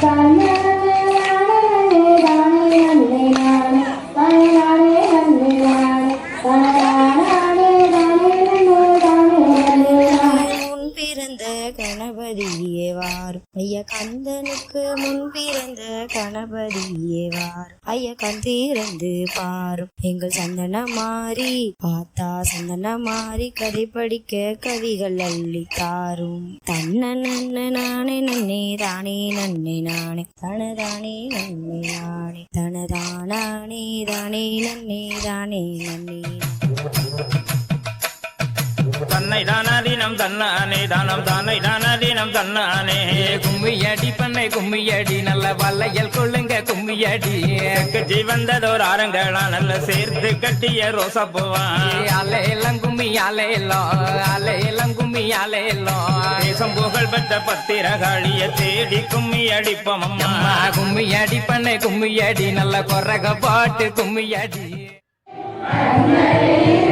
Come on. வாரும் பாரும். எங்கள் சந்தன மாறி பார்த்தா சந்தன மாறி கதை படிக்க கவிகள் அள்ளி தாரும். தன்ன நன்ன நானே நன்னே தானே நன்னே நானே. தனதானே நன்னே நானே. தனதானே தானே நன்னே தானே நன்னே தன்னை தானாதீனம் தன்னானே தானம் தானை தானாதீனம் தன்னானே. கும்மியடி பண்ணை கும்மியடி நல்ல வல்லையல் கொள்ளுங்க கும்மியடி. கட்சி வந்ததோர் ஆரங்களா நல்ல சேர்த்து கட்டிய ரோசா பூவான் அலையெல்லாம் கும்மி அலையலோ அலையெல்லாம் கும்மி அலையலோ தேசம் புகழ் பெற்ற பத்திரகாளிய தேடி கும்மி அடிப்போம் அம்மா கும்மியடி பண்ணை கும்மியடி நல்ல கொரக பாட்டு கும்மியடி. ஓம்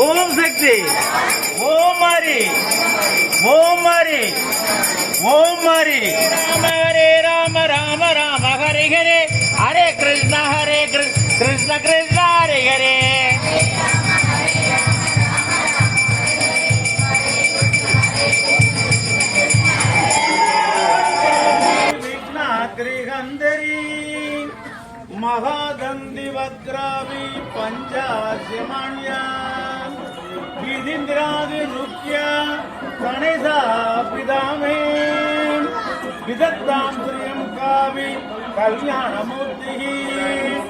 ஓம் சக்தி ஓம் மாரி ஓம் மாரி ஓம் மாரி ராம ஹரே ராம ராம ராம ஹரே ஹரே. ஹரே கிருஷ்ண ஹரே கிருஷ்ண கிருஷ்ண கிருஷ்ண ஹரே விதிந்திராது முக்கிய கணேசா பிதாமே விதத்தாம் ஸ்ரீயம் காவி கல்யாணமூர்த்தி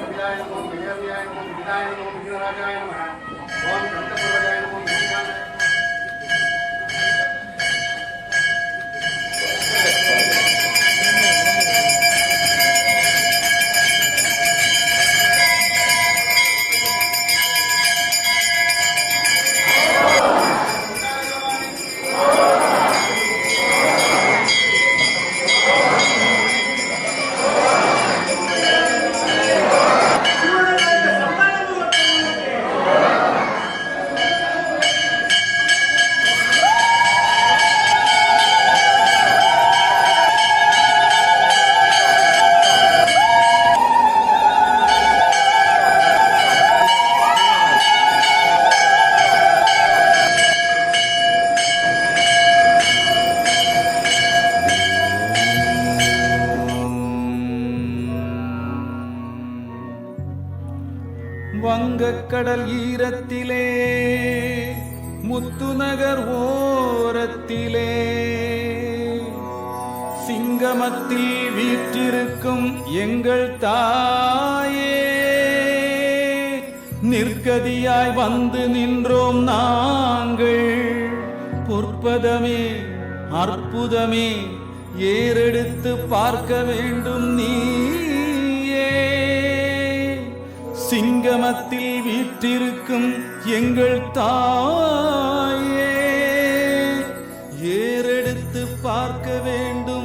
விதாய நமோ விதாய நமோ விதாய நமோ விதாய வங்கக்கடல் ஈரத்திலே முத்துநகர் ஓரத்திலே. சிங்கமத்தில் வீற்றிருக்கும் எங்கள் தாயே நிற்கதியாய் வந்து நின்றோம் நாங்கள். பொற்பதமே அற்புதமே ஏறெடுத்து பார்க்க வேண்டும் நீ. சிங்கமத்தில் வீற்றிருக்கும் எங்கள் தாயே ஏறெடுத்து பார்க்க வேண்டும்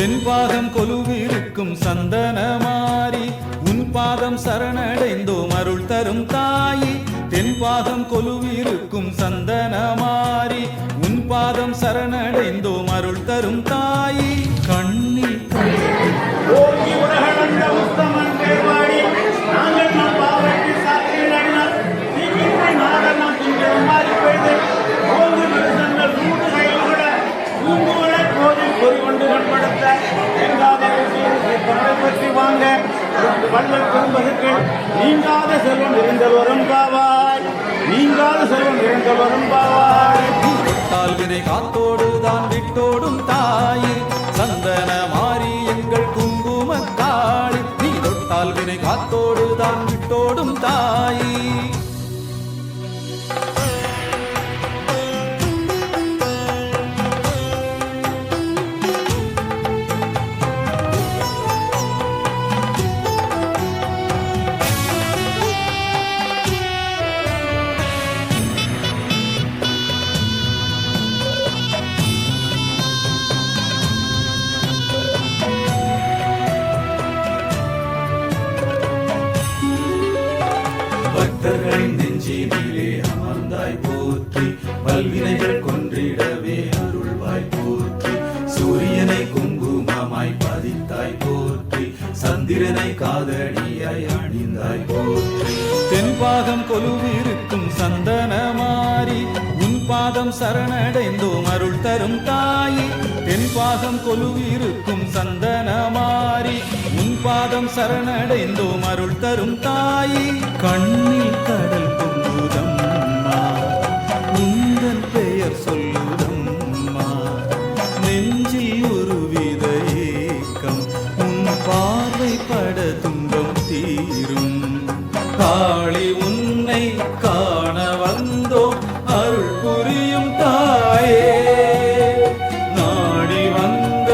தென்பாகம் கொலுவிருக்கும் சந்தனமாரி உன் பாதம் சரணடைந்தோம் அருள் தரும் தாயி. தென்பாகம் கொலுவிருக்கும் சந்தனமாரி உன் பாதம் சரணடைந்தோம் அருள் தரும் தாயி. கண்ணில் வாழ்வில் குடும்பத்துக்கள் நீங்காத செல்வம் இருந்தவரும் பாவாய். நீங்காத செல்வம் இருந்தவரும் பாவாய். தொட்டால் வினை காத்தோடு தான் விட்டோடும் தாயே. சந்தன மாறி எங்கள் குங்கும காளி நீ தொட்டால் வினை காத்தோடு தான் விட்டோடும் தாயே. பக்தர்களின் அமர்ந்தாய் போற்றி பல்வினைகள் கொன்றிடவே அருள்வாய் போற்றி. சூரியனை குங்குமமாய் பதித்தாய் போற்றி சந்திரனை காதடியாய் அணிந்தாய் போற்றி. தென்பாகம் கொலுவிருக்கும் சந்தன மாறி பாதம் சரணடைந்தோம் அருள் தரும் தாயி. தென்பாகம் கொலுவிருக்கும் சந்தன மாறி உன் பாதம் சரணடைந்தோம் அருள் தரும் தாயி. கண்ணில் கடல் சொல்லுதம்மா நெஞ்சில் ஒரு வித ஏக்கம் உன் பார்வை பட துன்பம் தீரும். காளி உன்னை காண வந்தோம் அருள் புரியும் தாயே. நாடி வந்த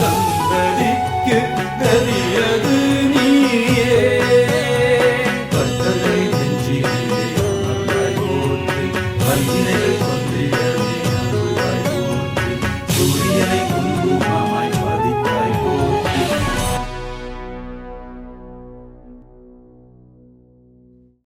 சந்ததிக்கு கரியது நீயே. பட்டதை நெஞ்சிலே அமர்ந்தாய் போற்றி வல்வினை